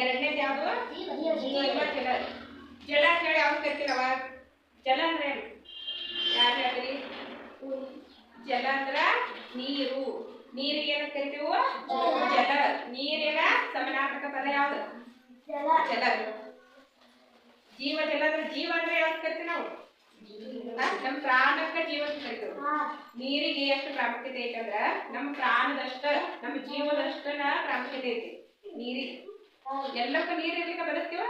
ಎರಡನೇದು ಯಾವುದು? ಜೀವ ಜಲ ಜಲ ಅಂತ ಹೇಳಿ ಯಾವ್ದು ಕರಿತೀರವ ಜಲ ಅಂದ್ರೆ ಏನು? ಯಾರು ಹೇಳ್ತೀರಿ? ಜಲ ಅಂದ್ರ ನೀರು. ನೀರಿಗೆ ಏನಂತ ಕರಿತೀವು? ಜಲ. ನೀರಿನ ಸಮನಾರ್ಥಕ ಪದ ಯಾವ್ದು? ಜಲ. ಜೀವ ಜಲ ಅಂದ್ರೆ ಜೀವ ಅಂದ್ರೆ ಯಾವ್ದು ಕರಿತೀವಿ ನಾವು? ನಮ್ಮ ನಮ್ ಪ್ರಾಣಕ್ಕ ಜೀವ ನೀರಿಗೆ ಎಷ್ಟು ಪ್ರಾಮುಖ್ಯತೆ ಐತಂದ್ರ ಅಂದ್ರ ನಮ್ಮ ಪ್ರಾಣದಷ್ಟ ನಮ್ಮ ಜೀವದಷ್ಟನ ಪ್ರಾಮುಖ್ಯತೆ ಐತಿ. ನೀರಿಗೆ. ಎಲ್ಲಕ್ಕೂ ನೀರ್ ಇರ್ಲಿಕ್ಕೆ ಬರುತ್ತೀವ?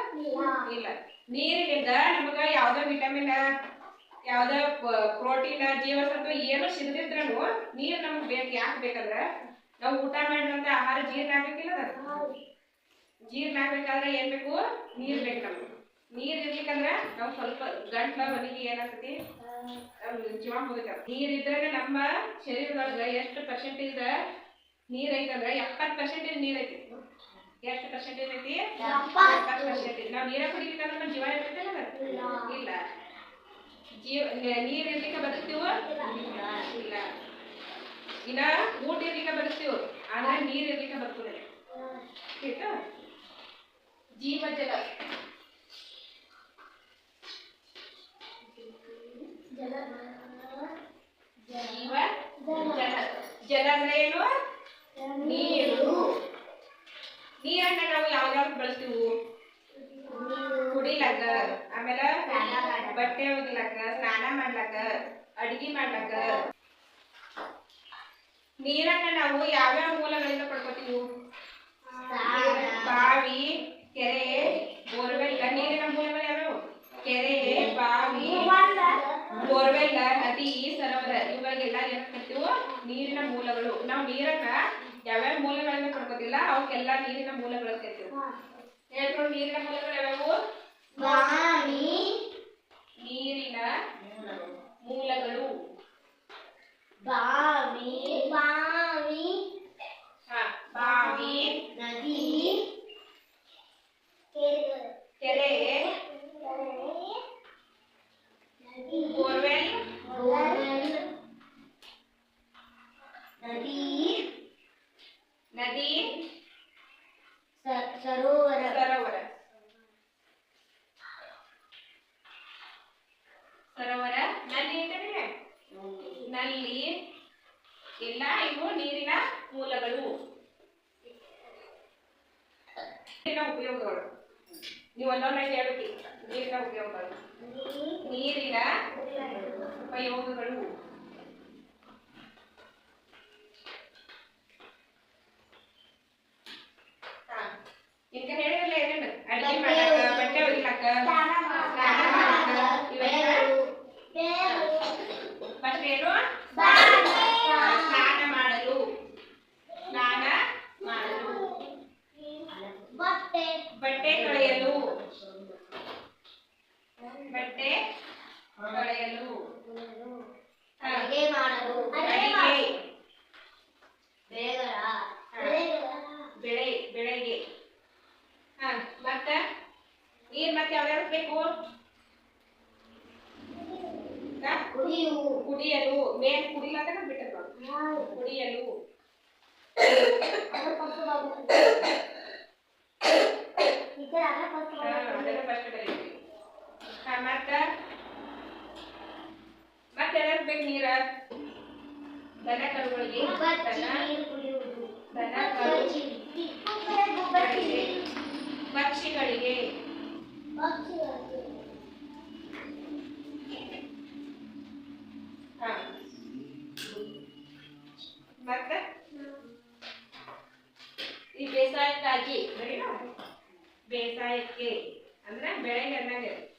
ಇಲ್ಲ. ನೀರಿನಿಂದ ನಮಗ ಯಾವ್ದೋ ವಿಟಮಿನ್ ಯಾವ್ದ ಪ್ರೋಟೀನ್ ಜೀವಸತ್ವ ಏನು ಸಿಗದಿದ್ರೂ ನೀರ್ ನಮ್ಗೆ ಬೇಕು ಯಾಕೆ ಬೇಕಂದ್ರ ನಾವು ಊಟ ಮಾಡಿದಂತ ಆಹಾರ ಜೀರ್ಣ ಆಗ್ಬೇಕಿಲ್ಲ ಜೀರ್ಣ ಆಗ್ಬೇಕಾದ್ರೆ ಏನ್ ಬೇಕು? ನೀರ್ ಬೇಕು ನಮ್ಗೆ. ನೀರ್ ಇರ್ಲಿಕ್ಕಂದ್ರ ನಾವು ಸ್ವಲ್ಪ ಗಂಟ್ಲ ಮನಿಗೆ ಏನಾಗ್ತತಿ? ಜೀವ ಹೋಗ್ತಾವ ನೀರ್ ಇದ್ರಾಗ ನಮ್ಮ ಶರೀರದೊಳಗ ಎಷ್ಟು ಇದ್ರ ನೀರ್ ಐತಂದ್ರ ಎಪ್ಪತ್ ಪರ್ಸೆಂಟೇಜ್ ನೀರ್ ಐತಿ. ಎಷ್ಟು ಪರ್ಸೆಂಟೇಜ್ ಐತಿ ಪರ್ಸೆಂಟ್ ನಾವ್ ನೀರ ಕುಡಿಬೇಕಂದ್ರೆ ನಮ್ಮ ಜೀವ ಇರ್ತೈತಲ್ಲ ಇಲ್ಲ. ಜೀವ ನೀರ್ ಇರ್ಲಿಕ್ಕೆ ಬದುಕ್ತೀವ? ಇಲ್ಲ. ಇನ್ನ ಊಟ ಇರ್ಲಿಕ್ಕೆ ಬದುಕ್ತೀವ? ಆದ್ರೆ ನೀರ್ ಇರ್ಲಿಕ್ಕೆ ಬದುಕುದಿಲ್ಲ. ಆಯ್ತಾ? ಜೀವ ಜಲ ಜೀವ ಜಲ ಜಲ ಅಂದ್ರೆ ಏನು ನೀರು ನಾವು ಯಾವ್ಯಾವ್ದು ಬಳಸ್ತೀವಿ? ಕುಡಿಲಕ, ಆಮೇಲೆ ಬಟ್ಟೆ ಒಗಿಲಾಕ, ಸ್ನಾನ ಮಾಡ್ಲಾಕ, ಅಡಿಗೆ ಮಾಡ್ಲಾಕ. ನೀರನ್ನ ನಾವು ಯಾವ್ಯಾವ ಮೂಲಗಳಿಂದ ಪಡ್ಕೋತೀವಿ? ಬಾವಿ, ಕೆರೆ, ಬೋರ್ವೆಲ್, ನೀರಿನ ಮೂಲಗಳು ಯಾವ್ಯಾವ? ಕೆರೆ, ಬಾವಿ, ಬೋರ್ವೆಲ್, ನದಿ, ಸರೋವರ ಇವಾಗೆಲ್ಲ ಏನ್ ನೀರಿನ ಮೂಲಗಳು. ನಾವು ನೀರನ್ನ ಯಾವ್ಯಾವ ಮೂಲಗಳನ್ನ ಪಡ್ಕೋತಿಲ್ಲ ಅವಕ್ಕೆಲ್ಲ ನೀರಿನ ಮೂಲಗಳು ಹೇಳ್ಕೊಂಡು ನೀರಿನ ಮೂಲಗಳು ಯಾವ್ಯಾವು ನೀರಿನ ಮೂಲಗಳು ಬಾವಿ ಬಾವಿ ಹಾ ಬಾವಿ ನದಿ ಕೆರೆ ಬೋರ್ವೆಲ್ ನದಿ ನದಿ ಸರೋವರ. ಸರೋವರ. ಸರೋವರ. ನಲ್ಲಿ ಅಂತಂದ್ರೆ ನಲ್ಲಿ. ಎಲ್ಲ ಇವು ನೀರಿನ ಮೂಲಗಳು. ನೀರಿನ ಉಪಯೋಗಗಳು. ನೀವು ಒಂದೊಂದಾಗಿ ಹೇಳ್ಬೇಕು. ನೀರಿನ ಉಪಯೋಗಗಳು. ನೀರಿನ ಉಪಯೋಗಗಳು. ಈಗ ಹೇಳಿರಲ್ಲ ಏನೇನು ಅಡಿಗೆ ಮಾಡಾಕ ಬಟ್ಟೆ ಒಗಿಲಾಕ ಸ್ನಾನ ಮಾಡಾಕ ನೀರ್ ಮತ್ತೆ ಯಾವ್ಯಾವ ಬೇಕು ಹಾ? ಕುಡಿಯು ಕುಡಿಯಲು ಮೇನ್ ಕುಡಿಲಾಕ ಬಿಟ್ಟದ ಕುಡಿಯಲು ಹಾ, ಅದನ್ನ ಫಸ್ಟ್ ಬರೀತೀವಿ ಹಾ ಮತ್ತ ಮತ್ತೆ ಯಾವ್ಯಾವ ಬೇಕು ನೀರ ದನ ಕರುಗಳಿಗೆ ಬೇಸಾಯಕ್ಕೆ ಅಂದ್ರೆ ಬೆಳೆಗೆ